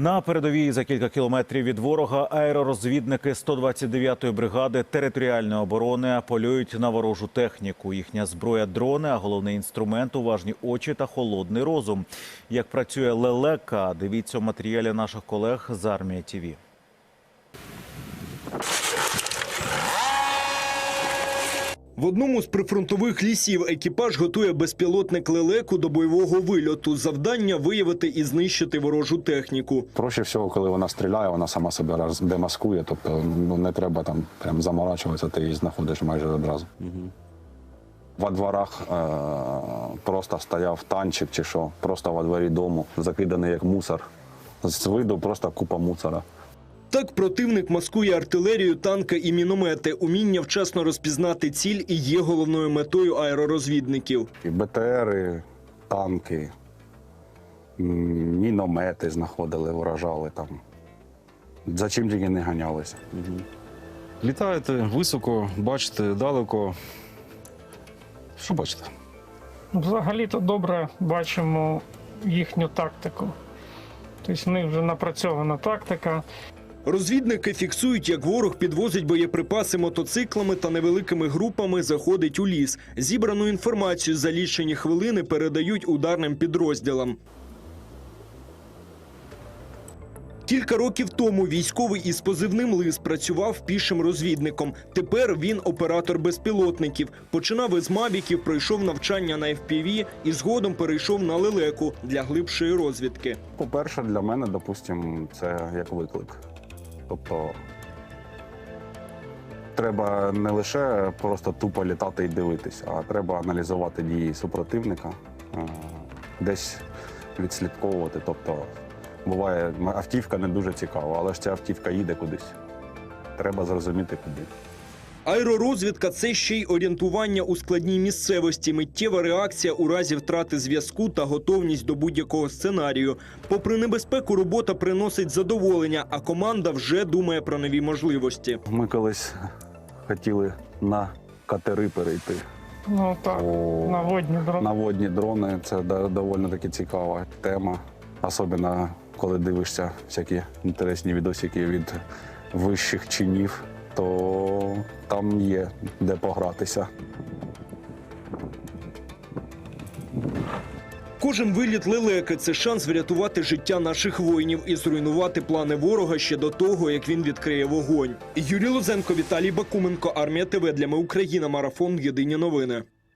На передовій за кілька кілометрів від ворога аеророзвідники 129-ї бригади територіальної оборони полюють на ворожу техніку. Їхня зброя дрони, а головний інструмент уважні очі та холодний розум. Як працює лелека, дивіться в матеріалі наших колег з армії ТІВІ. В одному з прифронтових лісів екіпаж готує безпілотник лелеку до бойового вильоту. Завдання виявити і знищити ворожу техніку. Проще всього, коли вона стріляє, вона сама себе демаскує, тобто ну, не треба там прям заморачуватися, ти її знаходиш майже одразу. Во дворах е- просто стояв танчик чи що, просто во дворі дому, закиданий як мусор. З виду просто купа мусора. Так противник маскує артилерію, танки і міномети. Уміння вчасно розпізнати ціль і є головною метою аеророзвідників. І БТРи, танки, міномети знаходили, вражали там. За чим тільки не ганялися. Літаєте високо, бачите далеко. Що бачите? Взагалі-то добре бачимо їхню тактику. Тобто в них вже напрацьована тактика. Розвідники фіксують, як ворог підвозить боєприпаси мотоциклами та невеликими групами заходить у ліс. Зібрану інформацію за лічені хвилини передають ударним підрозділам. Кілька років тому військовий із позивним Лис працював пішим розвідником. Тепер він оператор безпілотників. Починав із мавіків, пройшов навчання на FPV і згодом перейшов на лелеку для глибшої розвідки. По-перше, для мене, допустимо, це як виклик. Тобто треба не лише просто тупо літати і дивитися, а треба аналізувати дії супротивника, е, десь відслідковувати. Тобто, буває, автівка не дуже цікава, але ж ця автівка їде кудись. Треба зрозуміти куди. Аеророзвідка це ще й орієнтування у складній місцевості, миттєва реакція у разі втрати зв'язку та готовність до будь-якого сценарію. Попри небезпеку, робота приносить задоволення, а команда вже думає про нові можливості. Ми колись хотіли на катери перейти. Ну так, О, на водні дрони. На водні дрони це доволі таки цікава тема. Особливо, коли дивишся всякі інтересні відосики від вищих чинів, то там є де погратися. Кожен виліт лелеки це шанс врятувати життя наших воїнів і зруйнувати плани ворога ще до того, як він відкриє вогонь. Юрій Лозенко, Віталій Бакуменко, Армія ТВ для ми Україна. Марафон. Єдині новини.